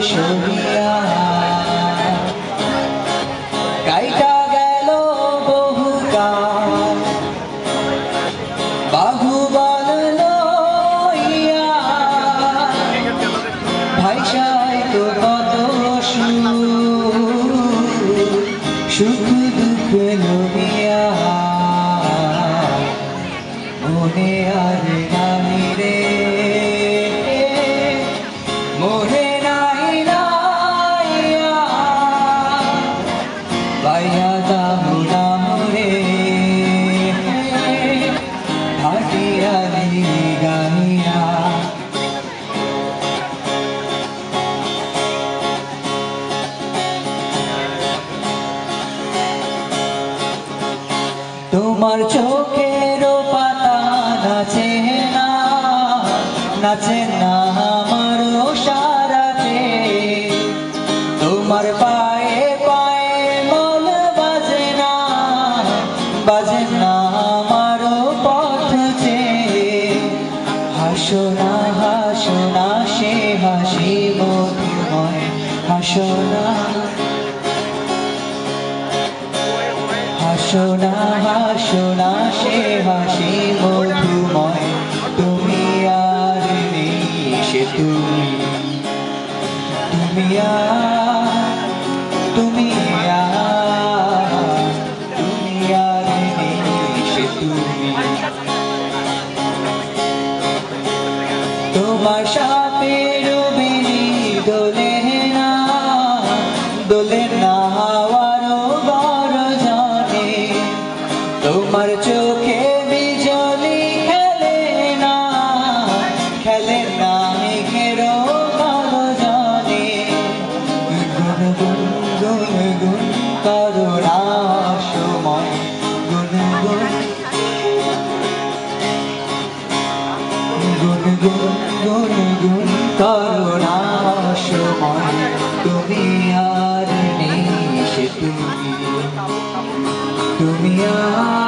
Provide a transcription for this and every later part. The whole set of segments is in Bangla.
show me তোমার চোখের পাতা নাচে না নাচে না, আমার সারাতে তোমার পায়ে পায়ে মন বাজে না বাজে না আমার পথ যে। হাসো না হাসো না, সে হাসি মধুময়, হাসো না। হাসো না সে হাসি মধুময়। তুমি আর নেই সে তুমি। তুমি আর তোমার চোখে বিজলি খেলে না খেলে না মেঘেরও ভালো জানে। গুন গুন গুন গুন করুণা সময় গুন গুন গুন গুন গুন গুন করুণা সময় তুমি আর নেই সে তুমি। তুমি আর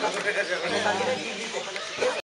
Gracias.